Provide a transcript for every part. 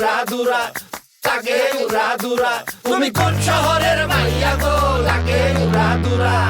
উড়া দুরা লাগে উড়া দুরা। তুমি কোন শহরের মাইয়া গো? লাগে উড়া দুরা।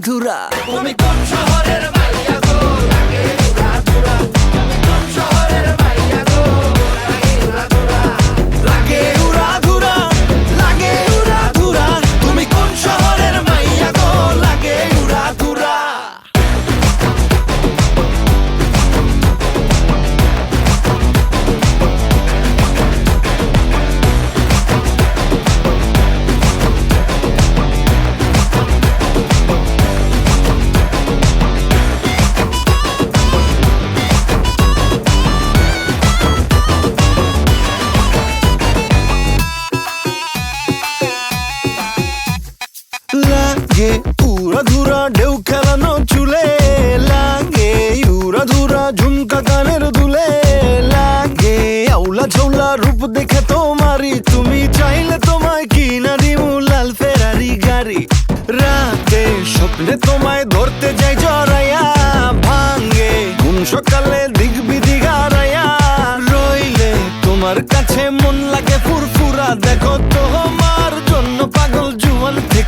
ধুরা। তুমি কোন শহরের লাগে। উড়া ধুরা ঢেউ খেলানো চুলে লাগে। উড়া ধুরা ঝুমকা কানের দুলে লাগে। আউলা ঝৌলা রূপ দেখে তোমারি তুমি চাইলে তোমায় কিনা দিমু লাল ফেরারি গাড়ি। রাতে স্বপ্নে তোমায় ধরতে যাই জড়াইয়া ভাঙ্গে ঘুম সকালে দিক বিদিক হারাইয়া রইলে তোমার কাছে